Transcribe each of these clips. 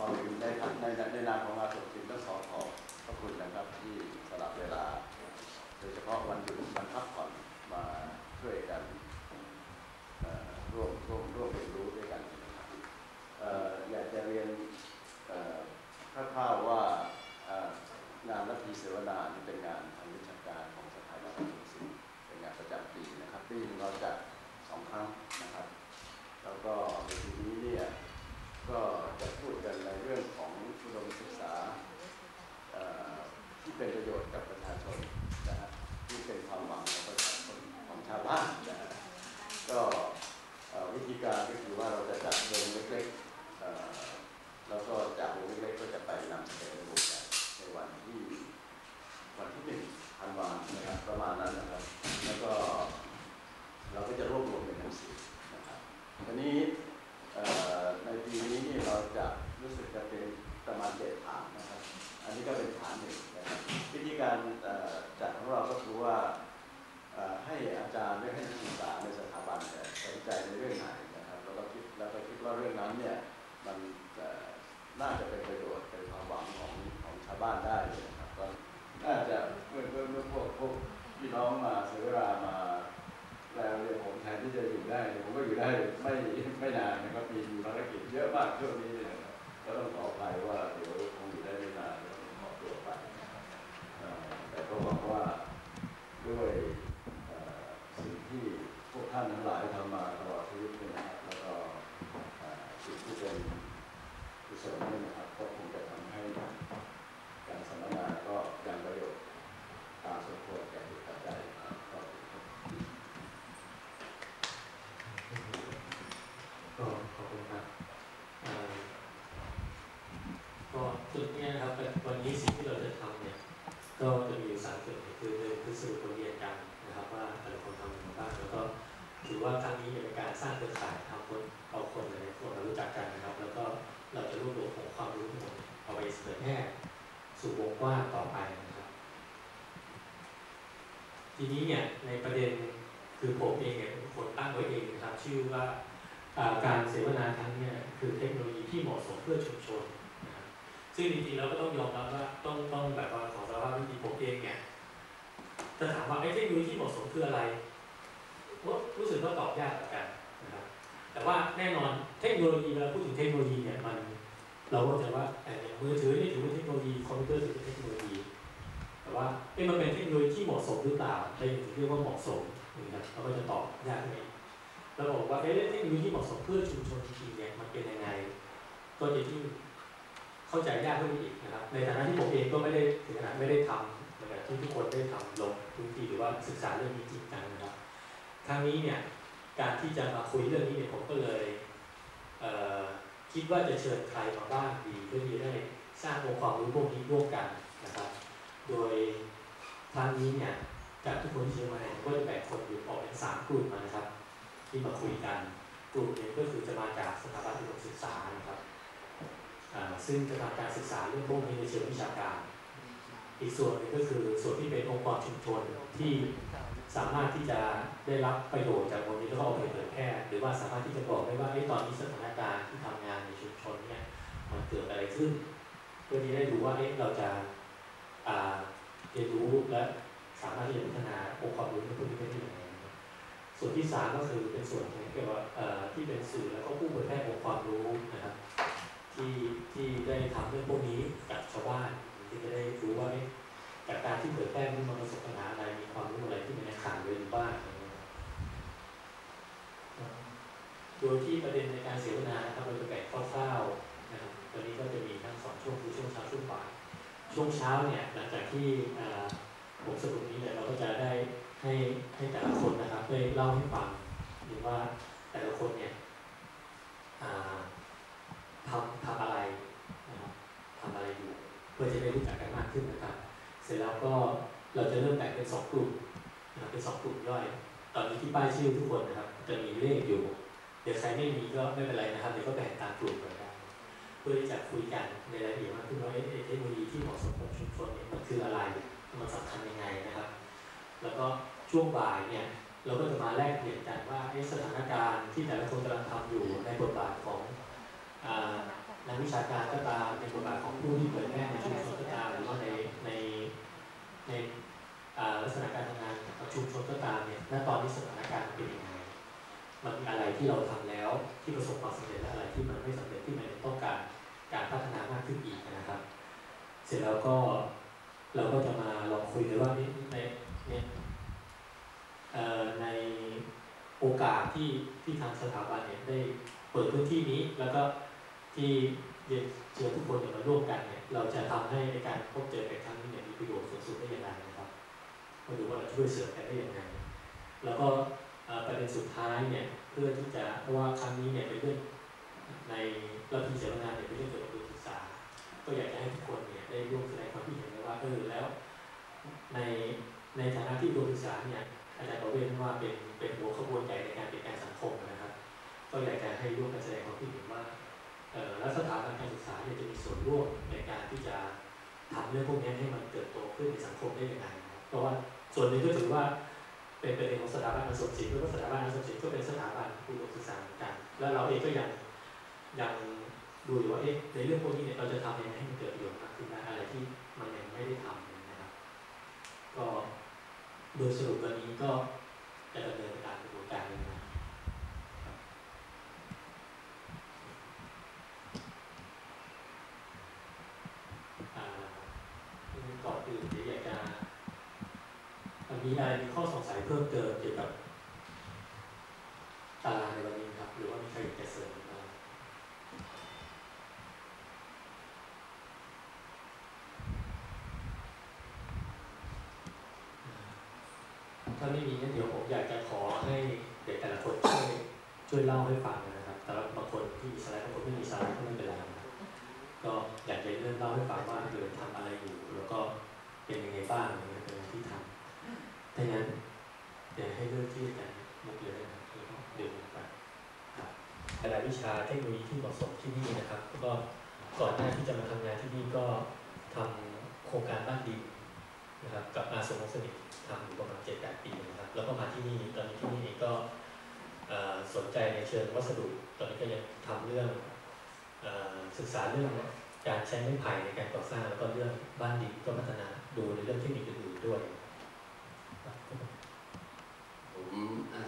ก่อนอื่นในในในนามของอาสมศิลป์ต้อขอขอบพระคุณนะครับที่สลับเวลา โดยเฉพาะวันหยุดวันพักผ่อนมาช่วยกันร่วมร่วมร่วมเรียนรู้ด้วยกันนะครับอยากจะเรียนคร่าวๆว่างานรัฐีเสวนาเป็นงานทางวิชาการของสถาบันอาสมศิลป์เป็นงานประจำปีนะครับปีหนึงเราดสองครั้งนะครับ แล้วก็ในทีนี้เนี่ยก็จะพูดกันในเรื่องของอุดมศึกษาเอ่อ ที่เป็นประโยชน์กับประชาชนนะฮะที่เป็นความหวังของประชาชนของชาวบ้านนะฮะก็เอ่อวิธีการก็คือว่าเราจะจัดวงเล็กๆเอ่อแล้วก็จากวงเล็กๆก็จะไปนำเสนอในวงใหญ่ในวันที่วันที่หนึ่งธันวาคมนะครับประมาณนั้นนะครับ แล้วก็เราก็จะรวบรวมเป็นหนังสือนะครับ วันนี้เอ่อในปีนี้นี่เราจะรู้สึกจะเป็นประมาณเจ็ดฐานนะครับ อันนี้ก็เป็นฐานหนึ่งนะครับวิธีการเอ่อจัดของเราก็คือว่าเอ่อให้อาจารย์และให้นักศึกษาในสถาบันเนี่ยสนใจในเรื่องไหนนะครับแล้วก็คิดแล้วก็คิดว่าเรื่องนั้นเนี่ยมันเอ่อน่าจะเป็นประโยชน์เป็นความหวังของของชาวบ้านได้เลยนะครับก็น่าจะเมื่อเมื่อเมื่อพวกพวกพี่น้องมาเสียเวลามา แล้วเนี่ยผมแทนที่จะอยู่ได้เนี่ยผมก็อยู่ได้ไม่ไม่นานนะครับมีภารกิจเยอะมากช่วงนี้เนี่ยนะครับก็ต้องขออภัยว่าเดี๋ยวคงอยู่ได้ไม่นานแล้วต้องขอตัวไปนะครับเอ่อแต่ก็หวังว่าด้วยเอ่อสิ่งที่พวกท่านทั้งหลายทำมาตลอดชีวิตเนี่ยนะครับแล้วก็เอ่อสิ่งที่เป็นกุศลเนี่ยนะครับก็คงจะทำให้การสัมมนาก็ยังประโยชน์ตามสมควรแก่เหตุปัจจัยครับขอบคุณครับ ก็ขอบคุณครับเอ่อก็จุดเนี้ยนะครับ วันนี้สิ่งที่เราจะทำเนี่ยก็จะมีสามจุดคือหนึ่งคือสรุปบทเรียนกันนะครับ ว่าแต่ละคนทำอะไรบ้างแล้วก็ถือว่าครั้งนี้เป็นการสร้างเครือข่ายทำคนเอาคนหลายคนมารู้จักกันนะครับ แล้วก็เราจะรวบรวมของความรู้ทั้งหมดเอาไปเผยแพร่สู่วงกว้างต่อไปนะครับ ทีนี้เนี่ยในประเด็นคือผมเองเนี่ยเป็นคนตั้งไว้เองนะครับ ชื่อว่าการเสวนาครั้งเนี้คือเทคโนโลยีที่เหมาะสมเพื่อชุมชนน ซึ่งจริงๆเราก็ต้องยอมรับว่าต้องต้องแบบว่าของสารภาพวิธีผมเองเนี่ยจะถามว่าไอ้เทคโนโลยีที่เหมาะสมคืออะไรก็รู้สึกว่าตอบยากเหมือนกันนะครับแต่ว่าแน่นอนเทคโนโลยีเวลาพูดถึงเทคโนโลยีเนี่ยมัน เราก็จะว่าเอ่ออย่างมือถือนี่ถือเป็นเทคโนโลยีคอมพิวเตอร์ถือเป็นเทคโนโลยี แต่ว่าเอ๊ะมันเป็นเทคโนโลยีที่เหมาะสมหรือเปล่าอะไรถึงเรียกว่าเหมาะสมนะครับเราก็จะตอบยากไหมเราบอกว่าเอ๊ะเทคโนโลยีที่เหมาะสมเพื่อชุมชนจริงๆเนี่ยมันเป็นยังไงก็จะที่ง เข้าใจยากขึ้นอีกนะครับ ในฐานะที่ผมเองก็ไม่ได้ถึงขนาดไม่ได้ทำเหมือนกับที่ทุกคนได้ทำลงพื้นที่หรือว่าศึกษาเรื่องนี้จริงจังนะครับครั้งนี้เนี่ยการที่จะมาคุยเรื่องนี้เนี่ยผมก็เลยเคิดว่าจะเชิญใครมาบ้างดีเพื่อที่จะได้สร้างองค์ความรู้พวกนี้ร่วมกันนะครับ โดยครั้งนี้เนี่ยจากทุกคนที่เชิญมาเนี่ยผมก็จะแบ่งคนอยู่ออกเป็นสามกลุ่มมานะครับ ที่มาคุยกันกลุ่มหนึ่งก็คือจะมาจากสถาบันอุดมศึกษานะครับ ซึ่งจะทำการศึกษาเรื่องพวกนี้ในเชิงวิชาการ อีกส่วนหนึ่งก็คือส่วนที่เป็นองค์กรชุมชนที่สามารถที่จะได้รับประโยชน์จากวันนี้แล้วก็เอาไปเผยแพร่หรือว่าสามารถที่จะบอกได้ว่าไอ้ยตอนนี้สถานการณ์ที่ทำงานในชุมชนเนี่ยมันเกิดอะไรขึ้น เพื่อที่ได้รู้ว่าเอ๊ะเราจะอ่าเรียนรู้และสามารถที่จะพัฒนาองค์ความรู้ในพวกนี้ได้ยังไงนะครับส่วนที่สามก็คือเป็นส่วนของเกี่ยวกับเอ่อที่เป็นสื่อแล้วก็ผู้เผยแพร่องค์ความรู้นะครับ ที่ที่ได้ทำเรื่องพวกนี้กับชาวบ้านที่จะได้รู้ว่าเอ๊ะจากการที่เผยแพร่มันประสบปัญหาอะไรมีความรู้อะไรที่มันยังขาดอยู่บ้างอะไรเงี้ยครับโดยที่ประเด็นในการเสวนานะครับเราจะแบ่งคร่าวๆนะครับตอนนี้ก็จะมีทั้งสองช่วงคือช่วงเช้าช่วงบ่ายช่วงเช้าเนี่ยหลังจากที่อ่อผมสรุปนี้เนี่ยเราก็จะได้ให้ให้แต่ละคนนะครับได้เล่าให้ฟังหรือว่าแต่ละคนเนี่ย ทำทำอะไรนะครับทำอะไรอยู่เพื่อจะได้รู้จักกันมากขึ้นนะครับ เสร็จแล้วก็เราจะเริ่มแบ่งเป็นสองกลุ่มนะครับเป็นสองกลุ่มย่อย ตอนนี้ที่ป้ายชื่อทุกคนนะครับ จะมีเลขอยู่ เดี๋ยวใครไม่มีก็ไม่เป็นไรนะครับเดี๋ยวก็แบ่งตามกลุ่มไปได้เพื่อที่จะคุยกันในรายละเอียดมากขึ้นว่าเอ๊ะเทคโนโลยีที่เหมาะสมกับชุมชนเนี่ยมันคืออะไรมันสำคัญยังไงนะครับ แล้วก็ช่วงบ่ายเนี่ยเราก็จะมาแลกเปลี่ยนกันว่าสถานการณ์ที่แต่ละคนกำลังทำอยู่ในบทบาทของ นักวิชาการก็ตามในบทบาทของผู้ที่เผยแพร่ในชุมชนก็ตามหรือว่าในในในลักษณะการทำงานกับชุมชนก็ตามเนี่ยณตอนนี้สถานการณ์เป็นยังไงมันมีอะไรที่เราทำแล้วที่ประสบความสำเร็จและอะไรที่มันไม่สำเร็จที่มันต้องการการพัฒนามากขึ้นอีกนะครับ เสร็จแล้วก็เราก็จะมาลองคุยกันว่าในในเนี่ยเอ่อในโอกาสที่ที่ทางสถาบันเนี่ยได้เปิดพื้นที่นี้แล้วก็ ที่เรียนเชิญทุกคนเนี่ยมาร่วมกันเนี่ยเราจะทำให้ในการพบเจอกันครั้งนี้เนี่ยมีประโยชน์สูงสุดได้อย่างไรนะครับมาดูว่าเราช่วยเสริมกันได้อย่างไรแล้วก็ประเด็นสุดท้ายเนี่ยเพื่อที่จะเพราะว่าครั้งนี้เนี่ยเป็นเรื่องในเราทีเสวนาเนี่ยเป็นเรื่องเกี่ยวกับการศึกษา ก็อยากจะให้ทุกคนเนี่ยได้ร่วมแสดงความคิดเห็นว่าเออแล้ว ในในฐานะที่อุดมศึกษาเนี่ยอาจารย์ประเวศว่าเป็นเป็นหัวขบวนใหญ่ในการเปลี่ยนแปลงสังคมนะครับ ก็อยากจะให้ร่วมกันแสดงความคิดเห็นว่า แล้วสถาบันการศึกษาเนี่ยจะมีส่วนร่วมในการที่จะทำเรื่องพวกนี้ให้มันเติบโตขึ้นในสังคมได้ยังไงครับเพราะว่าส่วนนึ่งก็ถือว่าเป็นประเด็นของสถาบันการศึกษาเพราะว่าสถาบันการศึกษาก็เป็นสถาบันอุดมศึกษาเหมือนกัน แล้วเราเองก็ยังยังดูอยู่ว่าเอ๊ะในเรื่องพวกนี้เนี่ยเราจะทำยังไงให้มันเกิดประโยชน์มากขึ้นได้อะไรที่มันยังไม่ได้ทำนะครับ ก็โดยสรุปวันนี้ก็จะดำเนินไปตามกระบวนการนี้นะครับอ่าก่อนอื่นเดี๋ยวอยากจะ มีอะไรมีข้อสงสัยเพิ่มเติมเกี่ยวกับตารางในวันนี้ครับ หรือว่ามีใครอยากจะเสริมบ้างถ้าไม่มีงั้นเดี๋ยวผมอยากจะขอให้เด็กแต่ละคนช่วยช่วยเล่าให้ฟังนะครับ แต่ละบางคนที่มีสไลด์บางคนไม่มีสไลด์ก็ไม่เป็นไรนะครับก็อยากจะเริ่มเล่าให้ฟังว่าเดินทำอะไรอยู่ แล้วก็เป็นยังไงบ้างอะไรเงี้ยเป็นที่ทำดังนั้นเดี๋ยวให้เริ่มที่อาจารย์มุกเลยนะครับแล้วก็เดินไปครับราวิชาเทคโนโลยีที่เหมาะสมที่นี่นะครับ ก็ก่อนหน้าที่จะมาทำงานที่นี่ก็ทำโครงการบ้านดินนะครับกับอาสมสนิททำอยู่ประมาณเจ็ดแปดปีนะครับ แล้วก็มาที่นี่ตอนนี้ที่นี่เองก็สนใจในเชิงวัสดุ ตอนนี้ก็ยังทำเรื่องศึกษาเรื่องการใช้ไม้ไผ่ในการก่อสร้างแล้วก็เรื่องบ้านดินก็พัฒนาดูในเรื่องเทคนิคอื่นๆด้วยครับ ผม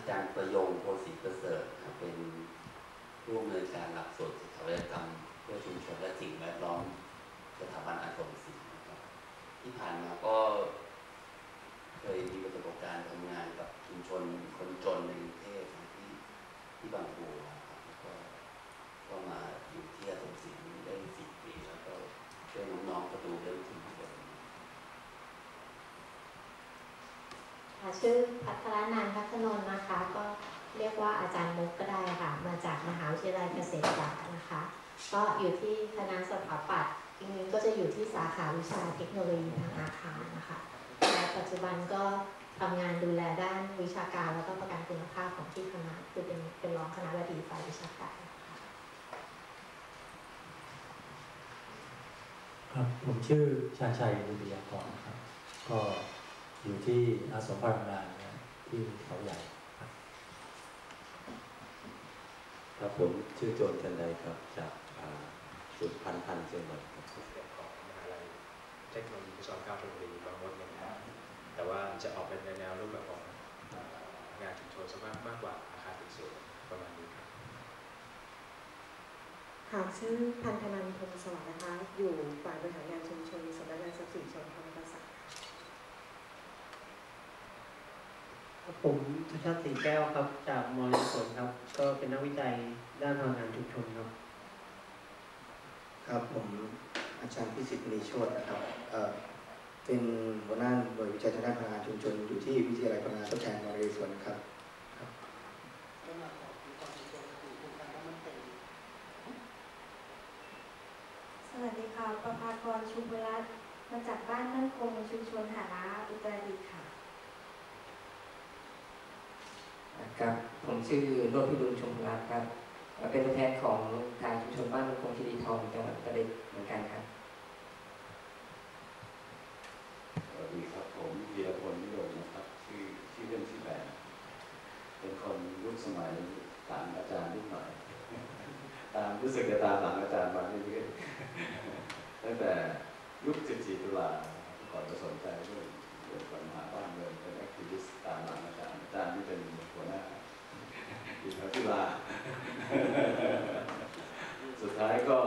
อาจารย์ประยงโพสิประเสริฐครับเป็นผู้อำนวยการหลักสูตรสถาปัตยกรรมเพื่อชุมชนและสิ่งแวดล้อมสถาบันอาสมศิลป์นะครับที่ผ่านมาก็เคยมีประสบการณ์ทำงานกับชุมชนคนจนในกรุงเทพที่ที่บางปูครับแล้วก็ก็มาอยู่ที่อาสมศิลป์ได้สิบปีแล้วก็ช่วยน้องๆก็ดูเรื่องชุมชน ค่ะชื่อพัทรนันพัฒนนท์นะคะ ก็เรียกว่าอาจารย์มุกก็ได้ค่ะ มาจากมหาวิทยาลัยเกษตรศาสตร์นะคะ ก็อยู่ที่คณะสถาปัตย์ทีนี้ก็จะอยู่ที่สาขาวิชาเทคโนโลยีทางอาคารนะคะและปัจจุบันก็ทำงานดูแลด้านวิชาการแล้วก็ประกันคุณภาพของที่คณะคือเป็นเป็นรองคณะบดีฝ่ายวิชาการครับผมชื่อชาชัยบุญยากรครับ ก็ อยู่ที่อาสมพลังงานนะที่เขาใหญ่ครับผมชื่อโจนจันไดครับ จากศูนย์พันพันเชียงใหม่ครับของมหาลัยเทคโนโลยีวิศวกรรมธนบุรีบางมดเนี่ยนะแต่ว่าจะออกเป็นในแนวรูปแบบของงานชุมชนซะมากมากกว่าอาคารติดสูงประมาณนี้ครับค่ะชื่อพันธนันท์พงศสวัสดิ์นะคะ อยู่ฝ่ายบริหารงานชุมชนสำนักงานทรัพย์สินชนธรรมประสาท ครับ ผมทุชาติสีแก้วครับ จากมอญสนครับ ก็เป็นนักวิจัยด้านพลังงานชุมชนครับ ครับผมอาจารย์พิสิทธิ์มณีโชตนะครับเอ่อเป็นหัวหน้าหน่วยวิจัยทางด้านพลังงานชุมชนอยู่ที่วิทยาลัยพลังงานทดแทนนเรศวรครับสวัสดีค่ะ ประภากรชุมเวรัตน์มาจากบ้านมั่นคงชุมชนหาราอุตรดิตถ์ค่ะ ครับผมชื่อโรจน์พิรุณชมรัตน์ครับเป็นตัวแทนของทางชุมชนบ้านมันคงคีรีทองจังหวัดตรดิตเหมือนกันครับสวัสดีครับผมวีรพลนิยมนะครับชื่อชื่อเล่นชื่อแบนเป็นคนยุคสมัยตางอาจารย์นิดหน่อยตามรู้สึกจะตามหลังอาจารย์มาเรื่อยๆตั้งแต่ยุค14ตุลาก่อนจะสนใจเรื่องเรื่องปัญหาบ้านเมืองเป็นแอคทิวิสต์ตามหลังอาจารย์อาจารย์นี่เป็นหัวหน้าอีกตุลา สุดท้ายก็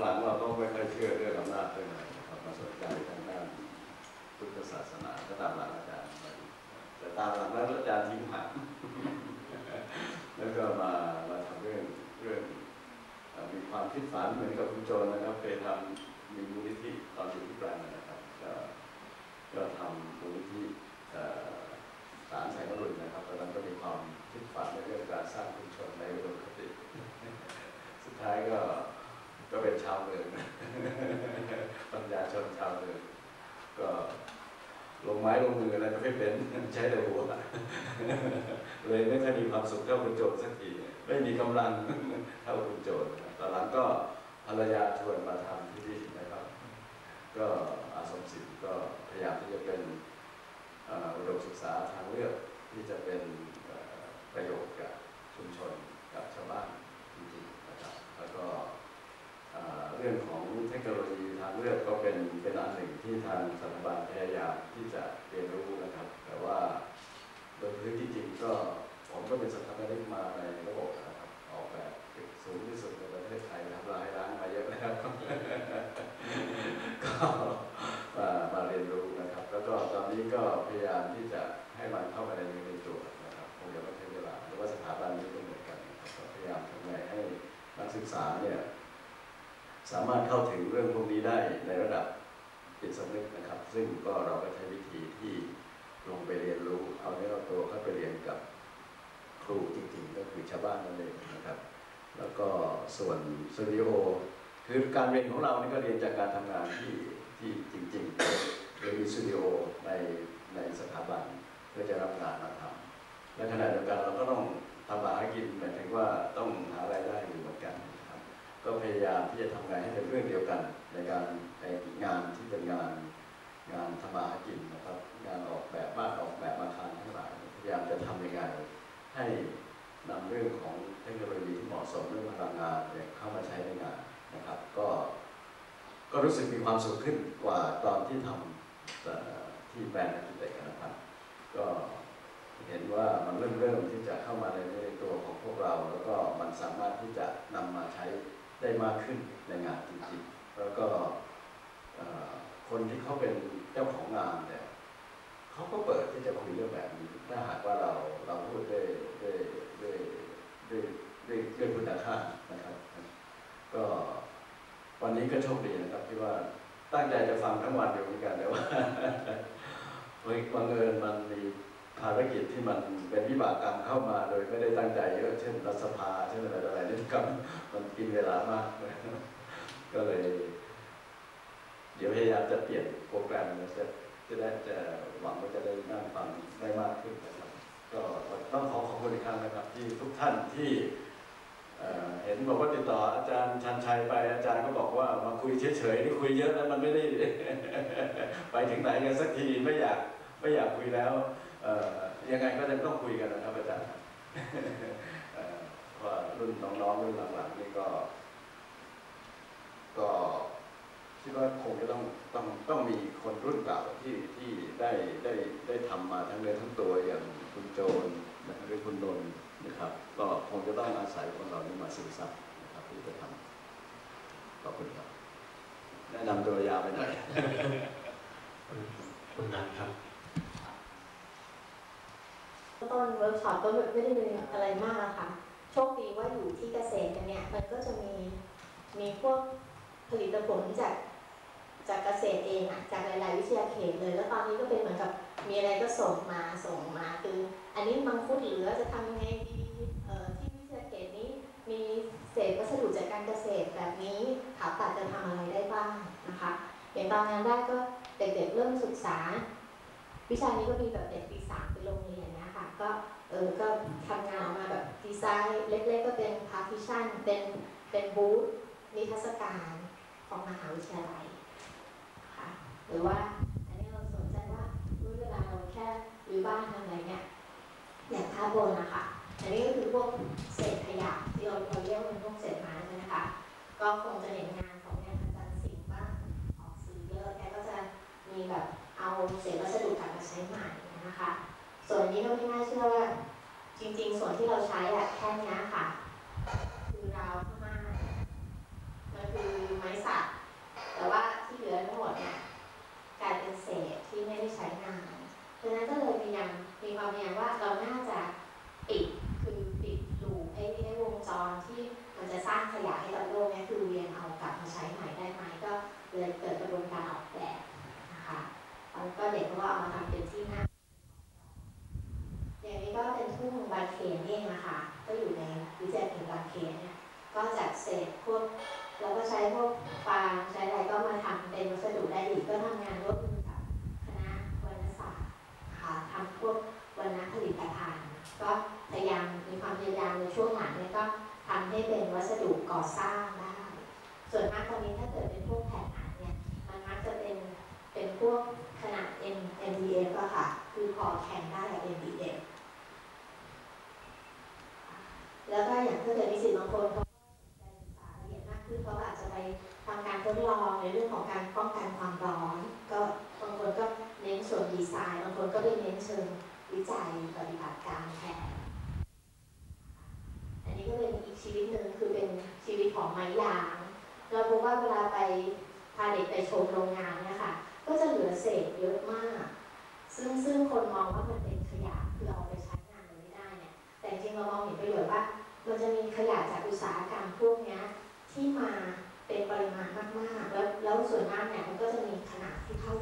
หลังๆเราก็ไม่ค่อยเชื่อเรื่องอำนาจเท่าไหร่นะครับมาสนใจทางด้านพุทธ ศาสนาก็ตามหลังอาจารย์แต่ตามหลังแล้วอาจารย์ทิ้งห่างแล้วก็มามาทำเรื่องเรื่องมีความคิดฝันเหมือนกับคุณโจนะครับเคยทำมีมูลนิธิตอนอยู่ที่แปลงนะครับก็ก็ทำมูลนิธิสารแสงอรุณนะครับตอนนั้นก็มีความคิดฝันในเรื่องการสร้างชุมชนในอุดมคติ สุดท้ายก็ก็เป็นชาวเมืองปัญญาชนชาวเมืองก็ ลงไม้ลงมืออะไรก็ไม่เป็นใช้แต่หัวเลยไม่ค่อยมีความสุขเท่าคุณโจทย์สักทีไม่มีกำลังเท่าคุณโจทย์ตอนหลังก็ภรรยาชวนมาทำที่นี่นะครับ ก็อาสมศิษย์ก็พยายามที่จะเป็นอุดมศึกษาทางเลือกที่จะเป็นเอ่อประโยชน์กับชุมชนกับชาวบ้านจริงๆนะครับ แล้วก็เอ่อเรื่องของเทคโนโลยีทางเลือกก็เป็นเป็นอันหนึ่ง ที่ทางสถาบันพยายามที่จะเรียนรู้นะครับ แต่ว่าโดยพื้นที่จริงก็ผมก็เป็นสถาปนิกมาในระบบนะครับออกแบบสูงที่สุดในประเทศไทยทำลายร้างมาเยอะแล้วก็มามาเรียนรู้นะครับ แล้วก็ตอนนี้ก็พยายามที่จะให้มันเข้ามาในในตัวนะครับคงจะต้องใช้เวลาหรือว่าสถาบันนี้ก็เหมือนกันนะครับพยายามทำไงให้นักศึกษาเนี่ยสามารถเข้าถึงเรื่องพวกนี้ได้ในระดับ จิตสำนึกนะครับ ซึ่งก็เราก็ใช้วิธีที่ลงไปเรียนรู้ เอาเนื้อตัวเข้าไปเรียนกับครูจริงๆ ก็คือชาวบ้านนั่นเองนะครับ แล้วก็ส่วนสตูดิโอคือการเรียนของเรานี่ก็เรียนจากการทำงานที่ที่จริงๆโดยมีสตูดิโอในในสถาบันเพื่อจะรับงานมาทำและขณะเดียวกันเราก็ต้องทำมาหากินหมายถึงว่าต้องหารายได้อยู่เหมือนกันนะครับ ก็พยายามที่จะทำงานให้เป็นเรื่องเดียวกัน ในการในงานที่เป็นงานงานทำมาหากินนะครับ งานออกแบบบ้านออกแบบอาคารทั้งหลายพยายามจะทำยังไงให้นำเรื่องของเทคโนโลยีที่เหมาะสมเรื่องพลังงานเนี่ยเข้ามาใช้ในงานนะครับ ก็ก็รู้สึกมีความสุขขึ้นกว่าตอนที่ทำที่แบรนด์อาร์ติเตกนะครับ ก็เห็นว่ามันเริ่มเริ่มที่จะเข้ามาในในตัวของพวกเรา แล้วก็มันสามารถที่จะนำมาใช้ได้มากขึ้นในงานจริงๆ แล้วก็คนที่เขาเป็นเจ้าของงานเนี่ยเขาก็เปิดที่จะคุยเรื่องแบบนี้ถ้าหากว่าเราเราพูดด้วยด้วยด้วยด้วยด้วยด้วยคุณค่านะครับ ก็วันนี้ก็โชคดีนะครับที่ว่าตั้งใจจะฟังทั้งวันอยู่เหมือนกันแต่ว่าเฮ้ยบังเอิญมันมีภารกิจที่มันเป็นวิบากกรรมเข้ามา โดยไม่ได้ตั้งใจเยอะเช่นรัฐสภาเช่นอะไรอะไรนี่ก็มันกินเวลามาก ก็เลย เดี๋ยวพยายามจะเปลี่ยนโปรแกรมนะจะจะได้จะหวังว่าจะได้นั่งฟังได้มากขึ้นนะครับ ก็ต้องขอขอบคุณอีกครั้งนะครับ ที่ทุกท่านที่เห็นบอกว่าติดต่ออาจารย์ชันชัยไปอาจารย์ก็บอกว่ามาคุยเฉยๆนี่คุยเยอะแล้วมันไม่ได้ ไปถึงไหนกันสักทีไม่อยากไม่อยากคุยแล้วยังไงก็จะต้องคุยกันนะครับอาจารย์เอ่อว่ารุ่นน้องๆรุ่นหลังๆนี่ก็ ก็คิดว่าคงจะต้องต้องต้องมีคนรุ่นเก่าที่ที่ได้ได้ได้ทำมาทั้งเนื้อทั้งตัวอย่างคุณโจนนะครับหรือคุณนนท์นะครับ ก็คงจะต้องอาศัยคนเหล่านี้มาสื่อสารนะครับที่จะทำขอบคุณครับแนะนำตัวยาวไปหน่อยคุณนันครับต้นเวิร์กช็อปก็ไม่ได้มีอะไรมากอะค่ะโชคดีว่าอยู่ที่เกษตรกันเนี่ยมันก็จะมีมีพวก ผลิตผลจากจากเกษตรเองอะจากหลาย ๆ วิทยาเขตเลย แล้วตอนนี้ก็เป็นเหมือนกับมีอะไรก็ส่งมาส่งมาคือ อันนี้มังคุดเหลือจะทำยังไงดีเอ่อที่วิทยาเขตนี้มีเศษวัสดุจากการเกษตรแบบนี้ถาปัดจะทำอะไรได้บ้างนะคะอย่างตอนนั้นได้ก็เด็ก ๆ เริ่มศึกษา วิชานี้ก็มีแบบเด็กปีสามไปโรงเรียนนะคะก็เออก็ทำงานออกมาแบบดีไซน์เล็ก ๆ ก็เป็นพาร์ติชันเป็นเป็นบูธนิทรรศการ ของมหาวิทยาลัยค่ะหรือว่าอันนี้เราสนใจว่าเวลาเราแค่รื้อบ้านทำอะไรเนี่ยอย่างภาพบนนะคะอันนี้ก็คือพวกเศษขยะที่เราเราเรียกว่าเป็นพวกเศษไม้นะคะ ก็คงจะเห็นงานของงานอาจารย์สิงห์บ้างออกสื่อเยอะแกก็จะมีแบบเอาเศษวัสดุกลับมาใช้ใหม่นะคะ ส่วนอันนี้ก็ไม่น่าเชื่อว่าจริง ๆ ส่วนที่เราใช้อะแค่เนี้ยค่ะ คือราวผ้าม่านมัน ไม้สักแต่ว่าที่เหลือทั้งหมดเนี่ยกลายเป็นเศษที่ไม่ได้ใช้งานดังนั้นก็เลยพยายามมีความพยายามว่าเราน่าจะปิดคือปิดลูปไอ้ไอ้วงจรที่มันจะสร้างขยะให้กับโลกเนี่ยคือเวียนเอากลับมาใช้ใหม่ได้ไหมก็เลยเกิดกระบวนการออกแบบนะคะแล้วก็เด็กก็เอามาทำเป็นที่นั่งอย่างนี้ก็เป็นทุ่งบางเขนเองนะคะก็อยู่ในวิจัยถึงบางเขนเนี่ยก็จากเศษพวก เราก็ใช้พวกฟางใช้อะไรก็มาทำเป็นวัสดุได้อีกก็ทำงานร่วมกับคณะวรรณศาสตร์ค่ะทำพวกวรรณผลิตภัณฑ์ก็พยายามมีความพยายามในช่วงหลังเนี่ยก็ทำให้เป็นวัสดุก่อสร้างได้ ส่วนมากตอนนี้ถ้าเกิดเป็นพวกแผ่นอัดเนี่ยมันมักจะเป็นเป็นพวกขนาด M MDF อะค่ะ คือพอแข่งได้กับ MDF แล้วก็อย่างถ้าเกิดนิสิตบางคนเข ทำการทดลองในเรื่องของการป้องกันความร้อน ก็บางคนก็เน้นส่วนดีไซน์บางคนก็ไปเน้นเชิงวิจัยปฏิบัติการแทนอันนี้ก็เป็นอีกชีวิตหนึ่งคือเป็นชีวิตของไม้ยาง เราพบว่าเวลาไปพาเด็กไปชมโรงงานเนี่ยค่ะ ก็จะเหลือเศษเยอะมาก ซึ่งซึ่งคนมองว่ามันเป็นขยะคือเอาไปใช้งานมันไม่ได้เนี่ย แต่จริงเรามองเห็นประโยชน์ว่า มันจะมีขยะจากอุตสาหกรรมพวกเนี้ยที่มา เป็นปริมาณมากๆ แล้วแล้วส่วนมากเนี่ยมันก็จะมีขนาดที่เท่า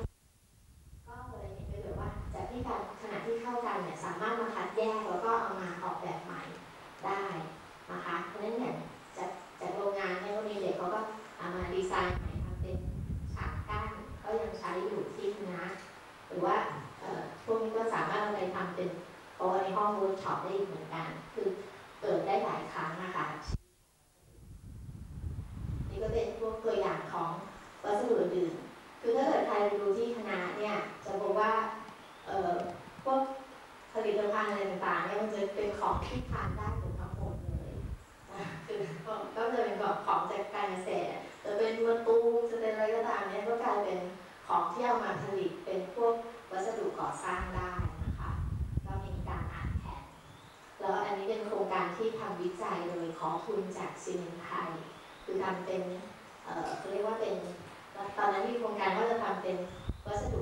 ก็เลยเห็นประโยชน์ว่าจากที่การขนาดที่เท่ากันเนี่ยสามารถมาคัดแยกแล้วก็เอามาออกแบบใหม่ได้นะคะเพราะฉะนั้นอย่างจากจากโรงงานเนี่ยก็มีเด็กเขาก็เอามาดีไซน์ใหม่ทำเป็นฉากกั้นก็ยังใช้อยู่ที่คณะหรือว่าเอ่อพวกนี้ก็สามารถเอาไปทำเป็นโต๊ะในห้องเวิร์กช็อปได้อีกเหมือนกัน คือเกิดได้หลายครั้งนะคะ นี่ก็เป็นพวก ตัวอย่างของวัสดุอื่นคือถ้าเกิดใครดูที่คณะเนี่ยจะพบว่าเอ่อพวกผลิตภัณฑ์อะไรต่างๆเนี่ยมันจะเป็นของที่ทานได้หมดทั้งหมดเลยคือก็จะเป็นของของจากการเกษตรจะเป็นประตูจะเป็นอะไรก็ตามเนี่ยก็กลายเป็นของที่เอามาผลิตเป็นพวกวัสดุก่อสร้างได้นะคะก็มีการอ่านแผนแล้วอันนี้เป็นโครงการที่ทำวิจัยโดยขอทุนจากซีเมนไทย คือทำเป็น เขาเรียกว่าเป็นตอนนั้นมีโครงการว่าจะทำเป็นวัสดุ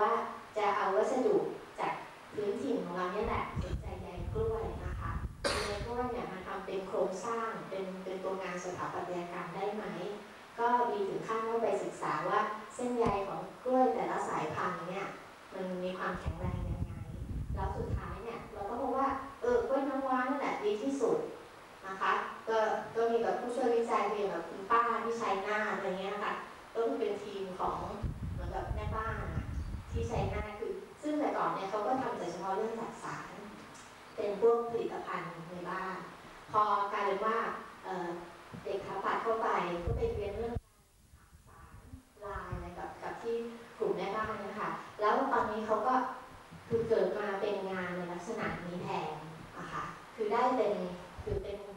ว่าจะเอาวัสดุจากพื้นถิ่นของเราเนี่ยแหละสนใจใยกล้วยนะคะใยกล้วยเนี่ยมาทำเป็นโครงสร้างเป็นเป็นตัวงานสถาปัตยกรรมได้ไหม ก็มีถึงขั้นว่าไปศึกษาว่าเส้นใยของกล้วยแต่ละสายพันธุ์เนี่ยมันมีความแข็งแรง แล้วสุดท้ายเนี่ยเราก็พบว่าเออกล้วยน้ำว้านั่นแหละดีที่สุด นะคะก็ก็มีแบบผู้ช่วยวิจัยมีแบบคุณป้าที่ชัยนาทอะไรเงี้ยค่ะก็เป็นทีมของเหมือนแบบแม่บ้านอะที่ ชัยนาทคือ ซึ่งแต่ก่อนเนี่ยเขาก็ทำแต่เฉพาะเรื่องจักสาร เป็นพวกผลิตภัณฑ์ในบ้าน พอกลายเป็นว่าเด็กขาปัดเข้าไปก็ไปเรียนเรื่องสารลายอะไรกับกับที่กลุ่มแม่บ้านนะคะแล้วตอนนี้เขาก็คือเกิดมาเป็นงานในลักษณะนี้แทนนะคะคือได้เป็น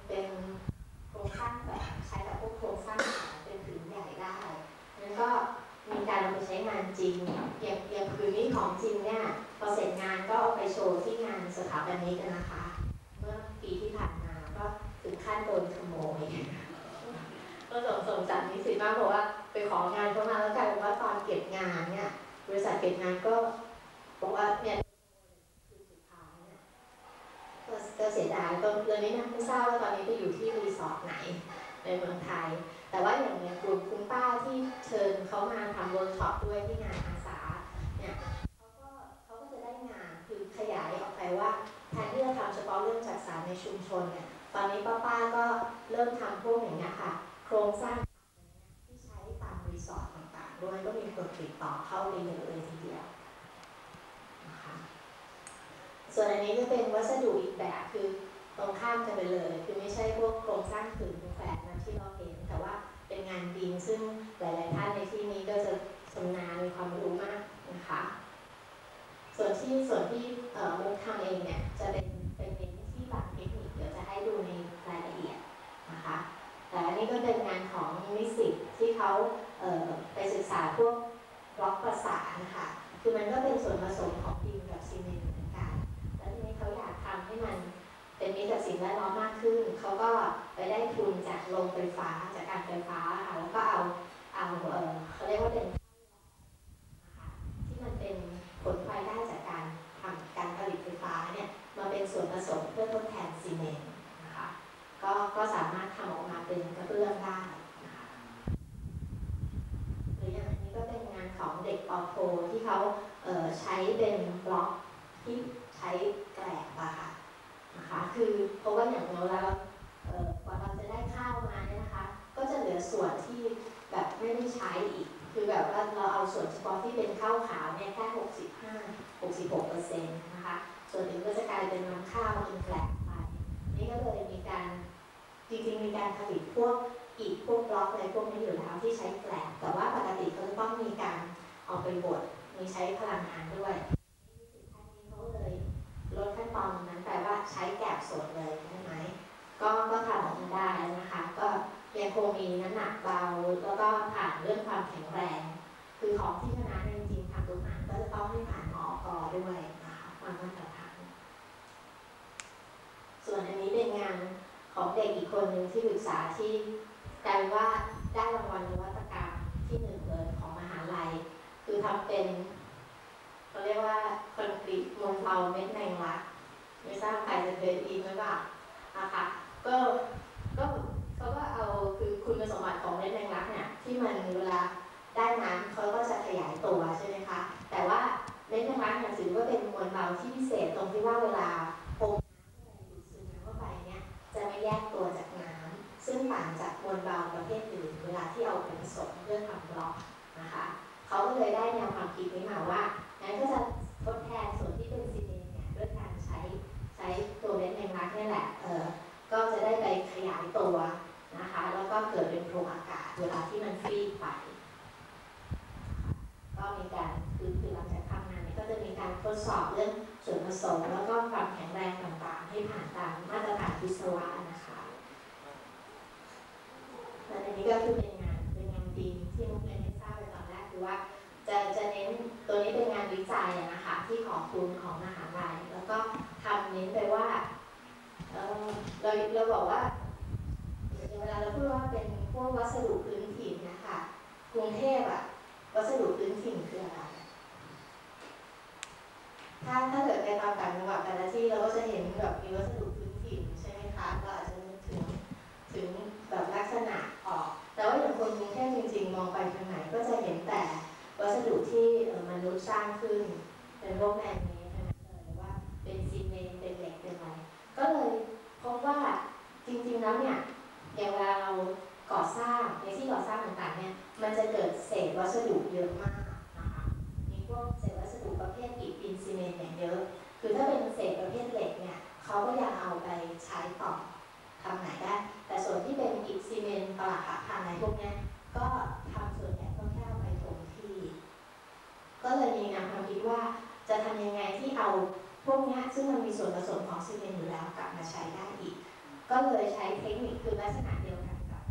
เป็นโครงสร้างแบบใช้กับพวกโครงสร้างเป็นผืนใหญ่ได้แล้วก็มีการเอาไปใช้งานจริงอย่างอย่างผืนนี้ของจริงเนี่ยพอเสร็จงานก็เอาไปโชว์ที่งานสถาปนิกกันนะคะ เมื่อปีที่ผ่านมาก็ถึงขั้นโดนขโมยก็สงสงสารนิสิตมากเพราะว่าไปของานเข้ามาแล้วกลายเป็นว่าตอนเก็บงานเนี่ยบริษัทเก็บงานก็บอกว่าเนี่ยคือสุดท้ายเนี่ยก็เสียดายก็เลยไม่ไม่ทราบว่าตอนนี้ไปอยู่ที่รีสอร์ทไหนในเมืองไทยแต่ว่าอย่างเนี่ยกลุ่มคุณป้าที่เชิญเขามาทำเวิร์กช็อปด้วยที่งานอาสาเนี่ยเขาก็เขาก็จะได้งานคือขยายออกไปว่าแทนที่จะทำเฉพาะเรื่องจัดสรรในชุมชนเนี่ยตอนนี้ป้าป้าๆก็เริ่มทำพวกอย่างเงี้ยค่ะ โครงสร้างที่ใช้ตามรีสอร์ทต่างๆด้วยก็มีคนติดต่อเข้าไปเยอะเลยทีเดียวนะคะส่วนอันนี้ก็เป็นวัสดุอีกแบบคือตรงข้ามกันไปเลย คือไม่ใช่พวกโครงสร้างผืน งานดินซึ่งหลาย ๆ ท่านในที่นี้ก็จะชำนาญมีความรู้มากนะคะ ส่วนที่ส่วนที่เอ่อมุกทำเองเนี่ยจะเป็นเป็นเน้นที่บางเทคนิคเดี๋ยวจะให้ดูในรายละเอียดนะคะ แต่อันนี้ก็เป็นงานของนิสิตที่เขาเอ่อไปศึกษาพวกบล็อกประสานนะคะคือมันก็เป็นส่วนผสมของดินกับซีเมนต์เหมือนกัน แล้วทีนี้เขาอยากทำให้มัน เป็นมิตรกับสิ่งแวดล้อมมากขึ้น เขาก็ไปได้ทุนจากโรงไฟฟ้าจากการไฟฟ้าค่ะแล้วก็เอาเอาเอ่อเขาเรียกว่าเป็นที่มันเป็นผลพลอยได้จากการทำการผลิตไฟฟ้าเนี่ยมาเป็นส่วนผสมเพื่อทดแทนซีเมนต์นะคะก็ก็สามารถทำออกมาเป็นกระเบื้องได้นะคะหรืออย่างนี้ก็เป็นงานของเด็กปอโทที่เขาเใช้เป็นบล็อกที่ใช้แกลบอะค่ะ นะคะคือเพราะว่าอย่างเราแล้วกว่าเราจะได้ข้าวมาเนี่ยนะคะ ก็จะเหลือส่วนที่แบบไม่ได้ใช้อีก คือแบบว่าเราเอาส่วนเฉพาะที่เป็นข้าวขาวเนี่ยแค่65 66เปอร์เซ็นต์นะคะ ส่วนอื่นก็จะกลายเป็นน้ำข้าวเป็นแกลบไปนี่ก็เลยมีการจริงๆมีการผลิตพวกอีกพวกบล็อกอะไรพวกนี้อยู่แล้วที่ใช้แกลบแต่ว่าปกติเขาจะต้องมีการเอาไปบดมีใช้พลังงานด้วยท่านนี้เขาเลยลดขั้นตอนนั้น แปลว่าใช้แกบสดเลยได้ไหมก็ก็ทำออกมาได้นะคะ ก็ยังคงมีน้ำหนักเบาแล้วก็ผ่านเรื่องความแข็งแรง คือของที่ชนะเนี่ยจริงๆทำทุกอันก็จะต้องให้ผ่านมอกอด้วยนะคะความมาตรฐานส่วนอันนี้เป็นงานของเด็กอีกคนหนึ่งที่ปรึกษาที่กลายว่าได้รางวัลนวัตกรรมที่หนึ่งเลยของมหาลัย คือทำเป็นเขาเรียกว่าคอนกรีตมวลเบาเม็ดแมงลัก ไม่ทราบใครจะเคยได้ยินหรือเปล่านะคะก็ก็เขาก็เอาคือคุณสมบัติของเม็ดแมงลักเนี่ยที่มันเวลาได้น้ำเขาก็จะขยายตัวใช่ไหมคะแต่ว่าเม็ดแมงลักเนี่ยถือว่าเป็นมวลเบาที่พิเศษตรงที่ว่าเวลาอมดูดซึมน้ำเข้าไปเนี่ยจะไม่แยกตัวจากน้ำซึ่งต่างจากมวลเบาประเภทอื่นเวลาที่เอาไปผสมเพื่อทำบล็อกนะคะเขาก็เลยได้แนวความคิดนี้มาว่างั้นก็จะทดแทนส่วนที่เป็นซีเช้ตัวเม็ดแมงลักนี่แหละเออก็จะได้ไปขยายตัวนะคะแล้วก็เกิดเป็นโพรงอากาศเวลาที่มันฟรีดไป ก็มีการคือคือหลังจากทำงานนี่ยก็จะมีการทดสอบเรื่องส่วนผสมแล้วก็ความแข็งแรงต่างๆ ให้ผ่านตามมาตรฐานวิศวะนะคะและอันนี้ก็คือเป็นงานเป็นงานดีที่มุกเรียนให้ทราบไปตอนแรกคือว่าจะจะเน้นตัวนี้เป็นงานวิจัยนะคะที่ขอทุนของมหาลัยแล้วก็ ทำเน้นไปว่าเราเราบอกว่าเวลาเราพูดว่าเป็นพวกวัสดุพื้นถิ่นนะคะกรุงเทพอะวัสดุพื้นถิ่นคืออะไรถ้าถ้าเกิดไปตามต่างจังหวัดแต่ละที่เราก็จะเห็นแบบมีวัสดุพื้นถิ่นใช่ไหมคะเราอาจจะนึกถึงถึงแบบลักษณะออก แต่ว่าอย่างคนกรุงเทพจริง ๆ มองไปทางไหนก็จะเห็นแต่วัสดุที่มนุษย์สร้างขึ้นเป็นพวกแมนเดล เป็นซีเมนต์เป็นเหล็กเป็นอะไรก็เลยพบว่าจริงๆแล้วเนี่ยอย่างเวลาเราก่อสร้างในที่ก่อสร้างต่างๆเนี่ยมันจะเกิดเศษวัสดุเยอะมาก มีส่วนผสมของซีเมนต์อยู่แล้วกลับมาใช้ได้อีก ก็เลยใช้เทคนิคคือลักษณะเดียวกันกับ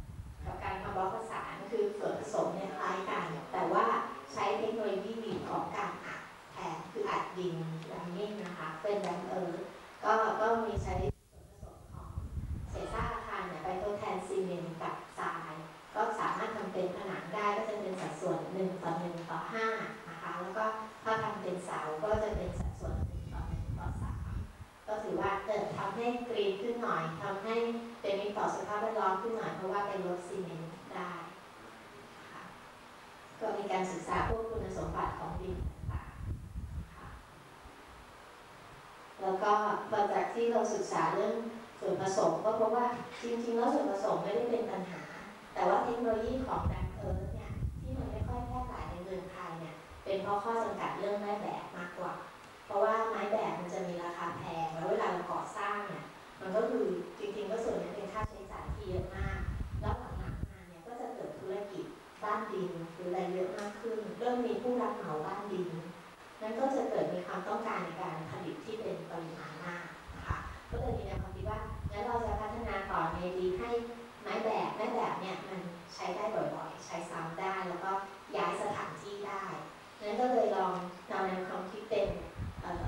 กับการทำบล็อกประสานคือส่วนผสมเนี่ยคล้ายกัน แต่ว่าใช้เทคโนโลยีของการอัดแทนคืออัดดินแรมมิ่งนะคะ เป็นแรมเออร์ก็ก็มีใช้ส่วนผสมของเศษซากอาคารเนี่ยไปทดแทนซีเมนต์กับทราย ก็สามารถทำเป็นผนังได้ก็จะเป็นสัดส่วน1ต่อ1ต่อ5นะคะ แล้วก็ หน่อยทำให้เป็นมิตรต่อสภาพแวดล้อมขึ้นหน่อยเพราะว่าเป็นลดซีเมนต์ได้ก็มีการศึกษาพวกคุณสมบัติของดินต่างๆแล้วก็หลังจากที่เราศึกษาเรื่องส่วนผสมก็พบว่าจริงๆแล้วส่วนผสมไม่ได้เป็นปัญหา แต่ว่าเทคโนโลยีของแบงเอิร์ธเนี่ยที่มันไม่ค่อยแพร่หลายในเมืองไทยเนี่ยเป็นเพราะข้อจำกัดเรื่องไม้แบบมากกว่า ราะว่าไม้แบบมันจะมีราคาแพง แล้วเวลาเราก่อสร้างเนี่ย มันก็คือจริงๆก็ส่วนนี้เป็นค่าใช้จ่ายที่เยอะมาก แล้วหลังๆมาเนี่ยก็จะเกิดธุรกิจบ้านดินหรืออะไรเยอะมากขึ้น เริ่มมีผู้รับเหมาบ้านดิน นั้นก็จะเกิดมีความต้องการในการผลิตที่เป็นปริมาณมากนะคะก็เลยมีแนวความคิดว่างั้นเราจะพัฒนาต่อในดีให้ไม้แบบไม้แบบเนี่ยมันใช้ได้บ่อยๆ ใช้ซ้ำได้แล้วก็ย้ายสถานที่ได้นั้นก็เลยลองนำแนวความคิดเป็นเอ่อ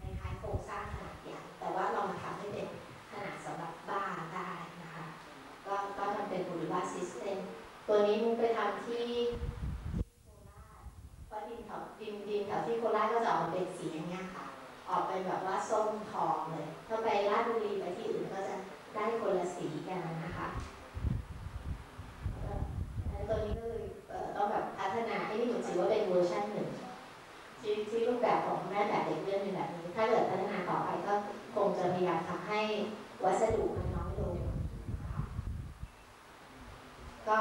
คล้ายๆโครงสร้างขนาดใหญ่แต่ว่าเรามาทำให้เป็นขนาดสำหรับบ้านได้นะคะ ก็ก็ทำเป็นบูริบ้าซิสเต็มตัวนี้มุกไปทำที่โคราชเพราะดินแถวดินดินแถวที่โคราชก็จะออกเป็นสีอย่างเงี้ยค่ะ ออกเป็นแบบว่าส้มทองเลย ถ้าไปราชบุรีไปที่อื่นก็จะได้คนละสีกันนะคะแล้วตัวนี้ก็เลยเอ่อต้องแบบพัฒนาให้นี่เหมือนถือว่าเป็นเวอร์ชันหนึ่ง ที่ที่รูปแบบของแม่แบบเด็กเลื่อนเป็นแบบนี้ ถ้าเกิดพัฒนาต่อไปก็คงจะพยายามทำให้วัสดุมันน้อยลงค่ะก็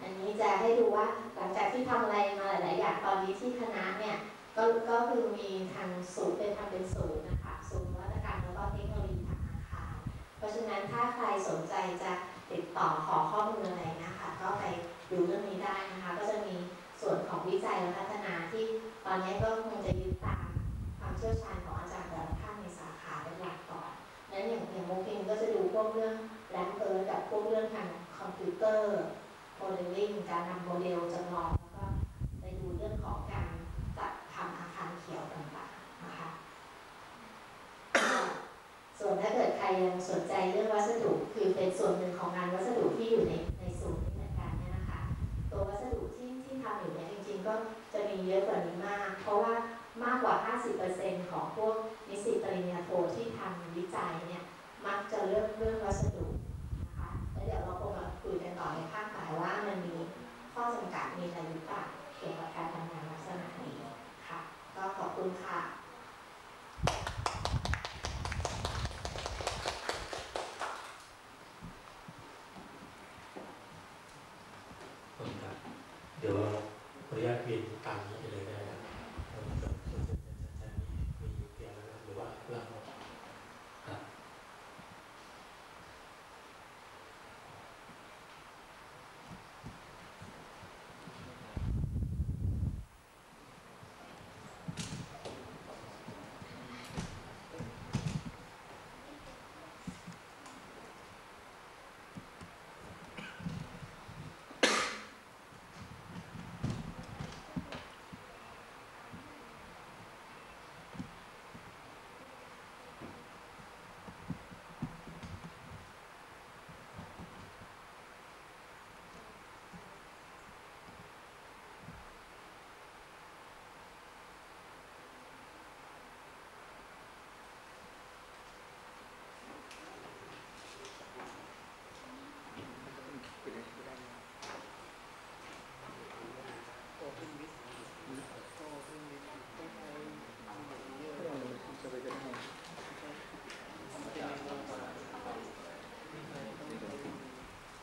อันนี้จะให้ดูว่าหลังจากที่ทำอะไรมาหลายๆอย่างตอนนี้ที่คณะเนี่ยก็ก็คือมีทางศูนย์เป็นทำเป็นศูนย์นะคะศูนย์นวัตกรรมแล้วก็เทคโนโลยีทางอาคารเพราะฉะนั้นถ้า ใจจะติดต่อขอข้อมูลอะไรนะคะ ก็ไปดูเรื่องนี้ได้นะคะ ก็จะมีส่วนของวิจัยและพัฒนาที่ตอนนี้ก็คงจะยึดตามความเชี่ยวชาญของอาจารย์แต่ละท่านในสาขาเป็นหลักก่อนนั้นอย่างอย่างโมกินก็จะดูพวกเรื่องแรมเปอร์กับพวกเรื่องทางคอมพิวเตอร์โมเดลลิ่งการนำโมเดลจำลองแล้วก็ไปดูเรื่องของการจัดทำอาคารเขียวต่างๆนะคะ ส่วนถ้าเกิดใค รยังสนใจเรื่องวัสดุ คือเป็นส่วนหนึ่งของงานวัสดุที่อยู่ในในศูนย์เหมือนกันเนี่ยนะคะตัววัสดุที่ที่ทำอยู่เนี่ยจริงๆ ก็จะมีเยอะกว่านี้มาก เพราะว่ามากกว่า 50%ของพวกนิสิตปริญญาโทที่ทำวิจัยเนี่ยมักจะเลือกเรื่องวัสดุนะคะแล้วเดี๋ยวเราคงมาคุยกันต่อในภาคบ่ายว่ามันมีข้อจำกัดมีอะไรหรือเปล่าเกี่ยวกับการทำงานลักษณะนี้ค่ะก็ขอบคุณค่ะ ขอบคุณครับเดี๋ยวขออนุญาตเรียนตามนี้ไปเลยนะครับเอ่อส่วนส่วนอาจารย์มีมีเตรียมแล้วนะหรือว่าเราครับ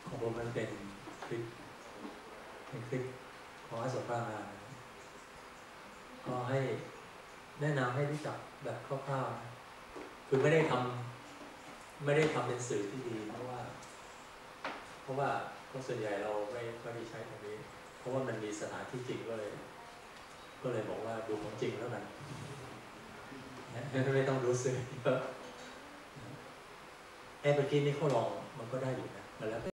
ของผ มันเป็นคลิปเป็นคลิปของอาสมภางานก็ให้แนะนำให้รู้จักแบบคร่าวๆคือไม่ได้ทำไม่ได้ทำเป็นสื่อที่ดี เพราะว่า เพราะว่าคนส่วนใหญ่เราไม่ไม่ได้ใช้ตรงนี้ เพราะว่ามันมีสถานที่จริงก็เลย ก็เลยบอกว่าดูของจริงแล้วกันไม่ต้องรู้สึกเยอะไอ้เมื่อกี้นี่เขาลองมันก็ได้อยู่นะมันแล้ว